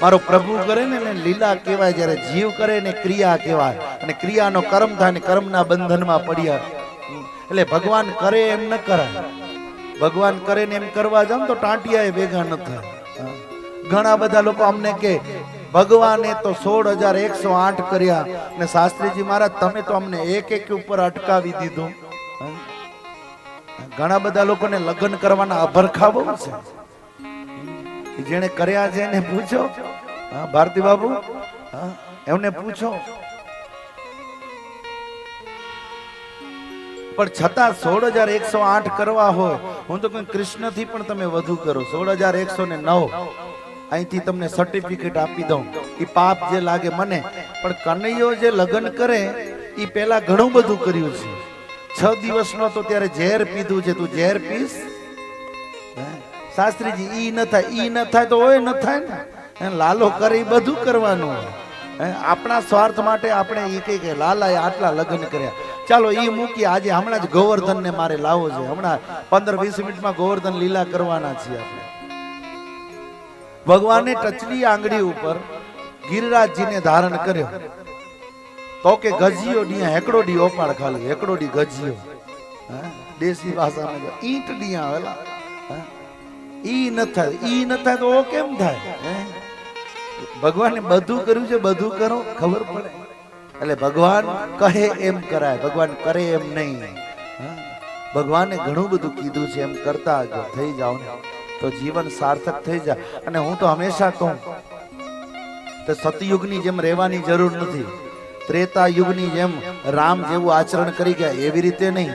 મારો પ્રભુ કરે ને એને લીલા કહેવાય જ્યારે જીવ કરે ને ક્રિયા કહેવાય. અને ક્રિયાનો કર્મ થાય ને કર્મના બંધનમાં પડ્યા. એટલે ભગવાન કરે એમ ન કરાય. ભગવાન કરે ને એમ કરવા જાવ તો ટાંટિયા ભેગા ન થાય. ઘણા બધા લોકો અમને કે, ભગવાને તો સોળ હજાર એકસો આઠ કર્યા. ને શાસ્ત્રીજી મહારાજ, તમે તો અમને એક એક ઉપર અટકાવી દીધું. ઘણા બધા લોકોને લગ્ન કરવાના અભરખા બહુ છે. જેને કર્યા છે એને પૂછો. હા, ભારતી બાબુ હા, એમને પૂછો. પણ છતાં સોળ હજાર એકસો આઠ કરવા હોય, હું તો કોઈ કૃષ્ણથી પણ તમે વધુ કરો. સોળ હજાર એકસો ને નવ, અહીંથી તમને સર્ટિફિકેટ આપી દઉં. એ પાપ જે લાગે મને, પણ કનૈયો જે લગ્ન કરે, એ પેલા ઘણું બધું કર્યું છે. છ દિવસનો તો ત્યારે ઝેર પીધું છે. તું ઝેર હે? શાસ્ત્રીજી, ઈ ન થાય, ઈ ન થાય તો ઓય ન થાય ને. લાલો કરે એ બધું કરવાનું હોય. આપણા સ્વાર્થ માટે આપણે એ કઈ કે લાલાએ આટલા લગ્ન કર્યા. ચાલો એ મૂકી આજે હમણાં જ ગોવર્ધન ને મારે લાવવો છે. હમણાં પંદર, વીસ મિનિટમાં ગોવર્ધન લીલા કરવાના છીએ આપણે. ભગવાને ટચલી આંગળી ઉપર ગિરિરાજજીને ધારણ કર્યો. તો કે ગજીયો ડીયા હેકડો ડી ઓપાળ ખાલી હેકડો ડી ગજીયો? દેશી ભાષામાં ઈંટ ડીયા વેલા. હે? ઈ ન થાય, ઈ ન થાય તો કેમ થાય? ભગવાને બધું કર્યું છે, બધું કરો, ખબર પડે. એટલે ભગવાન કહે એમ કરાય, ભગવાન કરે એમ નહીં. ભગવાને ઘણું બધું કીધું છે, એમ કરતા જો, થઈ જાઓ ને. તો જીવન સાર્થક થઈ જાય. અને હું તો હંમેશા કહું તો સતયુગની જેમ રહેવાની જરૂર નથી. ત્રેતા યુગની જેમ રામ જેવું આચરણ કરી ગયા, એવી રીતે નહીં.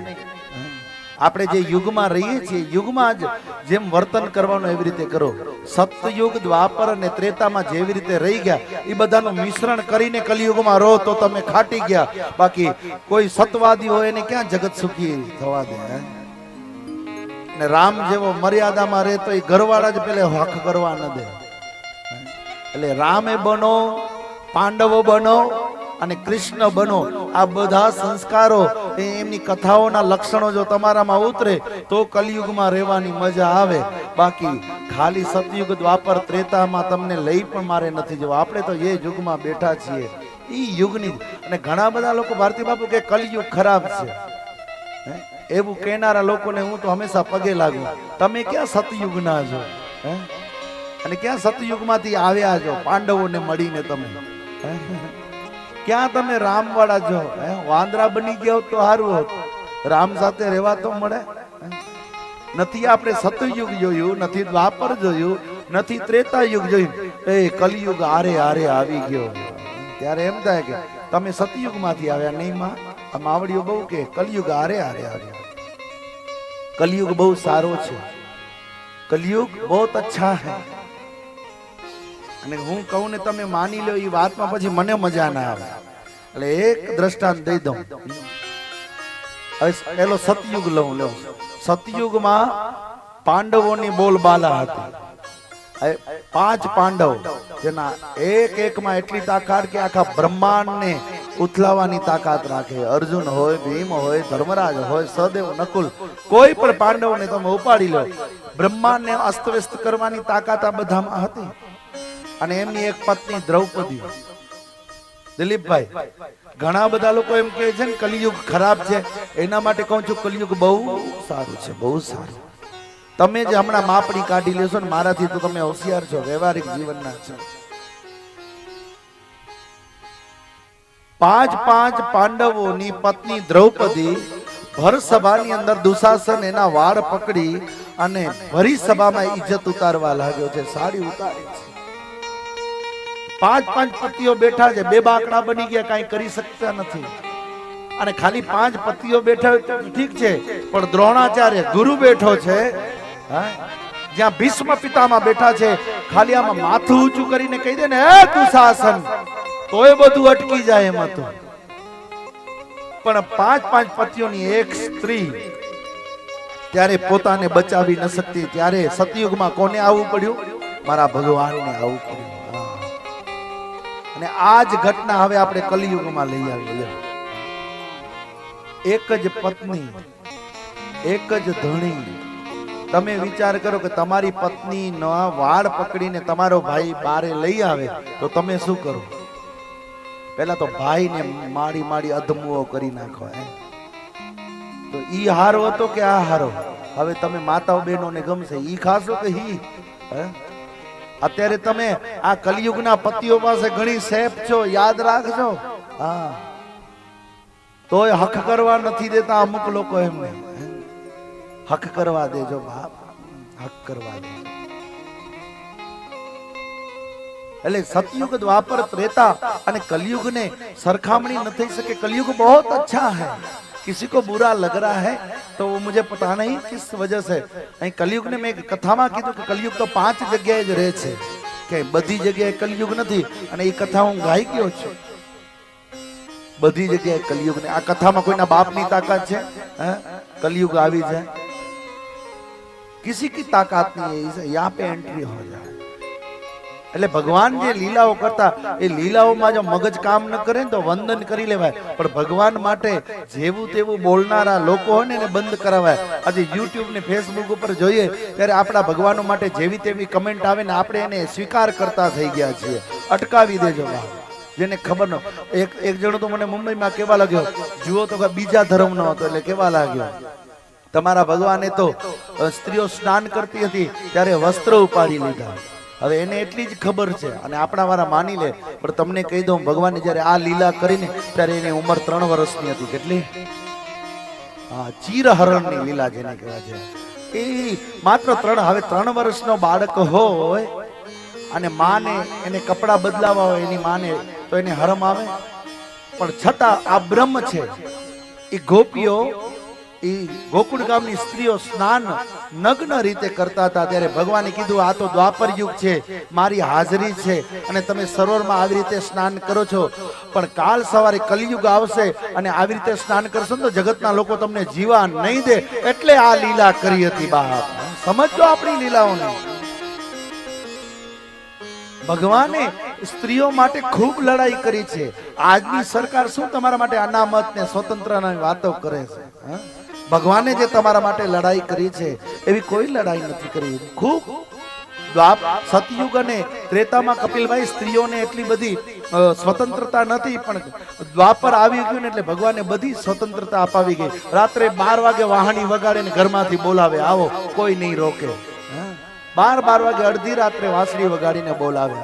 આપણે જે યુગમાં રહીએ છીએ યુગમાં જ જેમ વર્તન કરવાનું એવી રીતે કરો. સતયુગ દ્વાપર અને ત્રેતામાં જેવી રીતે રહી ગયા એ બધાનું મિશ્રણ કરીને કલિયુગમાં રહો તો તમે ખાટી ગયા. બાકી કોઈ સતવાદી હોય એને ક્યાં જગત સુખી થવા દે હે? ને રામ જેવો મર્યાદામાં રહે તો એ ઘરવાળા જ પેલે હક કરવા ન દે. એટલે રામે બનો પાંડવો બનો અને કૃષ્ણ બનો. આ બધા સંસ્કારો એમની કથાઓના લક્ષણો જો તમારામાં ઉતરે, તો કલિયુગમાં રહેવાની મજા આવે. બાકી ખાલી સતયુગ દ્વાપર ત્રેતામાં તમને લઈ પણ મારે નથી જવું. આપણે તો એ યુગમાં બેઠા છીએ. એ યુગની અને ઘણા બધા લોકો ભારતી બાપુ કે કલયુગ ખરાબ છે? એવું કહેનારા લોકોને હું તો હંમેશા પગે લાગુ. તમે ક્યાં સતયુગના છો? હે? અને ક્યાં સતયુગમાંથી આવ્યા છો? પાંડવોને મળીને તમે. હે? ક્યાં તમે રામ વાળા છો હે? વાંદરા બની ગયા તો સારું હોત. રામ સાથે રહેવા તો મળે. નથી આપણે સતયુગ જોયું, નથી દ્વાપર જોયું, નથી ત્રેતા યુગ જોયું. એ કલિયુગ આરે આરે આવી ગયો. ત્યારે એમ થાય કે તમે સતયુગમાંથી આવ્યા નહીં માં? આ માવડીઓ બહુ કે કલિયુગ આરે આરે આવ્યો કલયુગ બહુ સારો છે. કલયુગ બહુ અચ્છા હે અને હું કહું ને તમે માની લો એ વાતમાં પછી મને મજા ના આવે. એટલે એક દ્રષ્ટાંત દઈ દઉં. પેલો સતયુગ લઉં લઉં સતયુગમાં પાંડવોની બોલબાલા હતી. પાંચ પાંડવ, જેના એક એકમાં એટલી તાકાત કે આખા બ્રહ્માંડને ઉથલાવાની તાકાત રાખે. અર્જુન હોય, ભીમ હોય, ધર્મરાજ હોય સદેવ નકુલ, કોઈ પણ પાંડવને તમે ઉપાડી લો બ્રહ્માંડને અસ્તવ્યસ્ત કરવાની તાકાત આ બધામાં હતી. અને એમની એક પત્ની દ્રૌપદી. દિલીપભાઈ, ઘણા બધા લોકો એમ કહે છે ને, કલિયુગ ખરાબ છે. એના માટે કહું છું, કલિયુગ બહુ સારું છે, બહુ સારું. તમે જે હમણાં માપણી કાઢી લેશો ને, મારાથી તો તમે હોશિયાર છો, વ્યવહારિક જીવનના છો. પાંચ પાંચ પાંડવોની પત્ની દ્રૌપદી ભર સભાની અંદર દુશાસન એના વાળ પકડી અને ભરી સભામાં ઇજ્જત ઉતારવા લાગ્યો છે સાડી ઉતારી છે. પાંચ પાંચ પતિઓ બેઠા છે. બે બાકડા બની ગયા, કાંઈ કરી શકતા નથી. અને ખાલી પાંચ પતિઓ બેઠા ઠીક છે. પણ દ્રોણાચાર્ય ગુરુ બેઠો છે? જ્યાં ભીષ્મ પિતામાં બેઠા છે. ખાલી આમાં માથું ઊંચું કરીને કહી દે ને, હે દુશાસન તોય બધું અટકી જાય એમાં તો પણ પાંચ પાંચ પતિઓની એક સ્ત્રી ત્યારે પોતાને બચાવી ન શકતી. ત્યારે સતયુગમાં કોને આવવું પડ્યું? મારા ભગવાનને આવવું પડ્યું. અને આ ઘટના હવે આપણે કલિયુગમાં લઈ આવીએ. એક જ પત્ની, એક જ ધણી. તમે વિચાર કરો કે તમારી પત્ની ના વાળ પકડીને તમારો ભાઈ બારે લઈ આવે, તો તમે શું કરો? પેલા તો ભાઈને માડી માડી અધમુઓ કરી નાખો, હે. તો ઈ હારો હતો કે આ હારો? હવે તમે માતાઓ બહેનોને ગમશે? ઈ ખાશો કે હી હે? અત્યારે તમે આ કલયુગના પતિઓ પાસે ઘણી સેફ છો, યાદ રાખજો. હા. તોય હક કરવા નથી દેતા અમુક લોકો એમને. હક કરવા દેજો બાપ. હક કરવા દેજો. એટલે સતયુગ દ્વાપર ત્રેતા અને કલયુગ ને સરખામણી ન થઈ શકે. કલયુગ બહુ અચ્છા હૈ. કિસી કો બુરા લગ રહા હૈ. तो वो मुझे पता नहीं किस वजह से અહીં કલયુગ ને મેં એક કથામાં કીધું કે કલયુગ તો પાંચ જગ્યાએ જ રહે છે કે બધી જગ્યાએ કલયુગ નથી અને એ કથા હું ગાઈ ગયો છું બધી જગ્યાએ કલયુગ ને આ કથામાં કોઈના બાપની તાકાત છે હે કલયુગ આવી જાય किसी की ताकत नहीं है इसे यहाँ पे एंट्री हो जाए એટલે ભગવાન જે લીલાઓ કરતા, એ લીલાઓમાં જો મગજ કામ ન કરે ને તો વંદન કરી લેવાય. પણ ભગવાન માટે જેવું તેવું બોલનારા લોકો હોય ને એને બંધ કરાવાય. આજે યુટ્યુબ ને ફેસબુક ઉપર જોઈએ, ત્યારે આપણા ભગવાનો માટે જેવી તેવી કમેન્ટ આવે ને આપણે એને સ્વીકાર કરતા થઈ ગયા છીએ. અટકાવી દેજો જેને ખબર ન એક એક જણો તો મને મુંબઈમાં કેવા લાગ્યો, જુઓ તો બીજા ધર્મનો હતો. એટલે કેવા લાગ્યો, તમારા ભગવાને તો સ્ત્રીઓ સ્નાન કરતી હતી, ત્યારે વસ્ત્ર ઉપાડી લીધા. હવે એને એટલી જ ખબર છે અને આપણા વાળા માની લે, પણ તમને કહી દઉં, ભગવાને જ્યારે આ લીલા કરીને, ત્યારે એની ઉંમર ત્રણ વર્ષની હતી. કેટલી? હા, ચીરહરણની લીલા જેને કહેવાય છે. એ માત્ર ત્રણ, હવે ત્રણ વર્ષનો બાળક હોય અને માને એને કપડાં બદલાવા હોય, એની માને તો એને હરમ આવે. પણ છતાં આ બ્રહ્મ છે. એ ગોપીઓ એ ગોકુળ ગામની સ્ત્રીઓ સ્નાન નગ્ન રીતે કરતા હતા. ત્યારે ભગવાને કીધું, આ તો દ્વાપર યુગ છે, મારી હાજરી છે અને તમે સરોવરમાં આવી રીતે સ્નાન કરો છો. પણ કાલ સવારે કલયુગ આવશે અને આવી રીતે સ્નાન કરશો તો જગતના લોકો તમને જીવા નહીં દે. એટલે આ લીલા કરી હતી બાપ. સમજો આપણી લીલાઓને. ભગવાને સ્ત્રીઓ માટે ખૂબ લડાઈ કરી છે. આજની સરકાર શું તમારા માટે અનામત ને સ્વતંત્રના વાતો કરે છે? હા? ભગવાને જે તમારા માટે લડાઈ કરી છે, એવી કોઈ લડાઈ નથી કરી. ખૂબ દ્વાપ સતયુગ અને ત્રેતામાં કપિલભાઈ સ્ત્રીઓને એટલી બધી સ્વતંત્રતા નથી, પણ દ્વાપર આવી ગયું ને એટલે ભગવાને બધી સ્વતંત્રતા અપાવી ગઈ. રાત્રે બાર વાગે વાહણી વગાડે ઘરમાંથી બોલાવે, આવો, કોઈ નહીં રોકે? બાર બાર વાગે અડધી રાત્રે વાંસળી વગાડીને બોલાવે.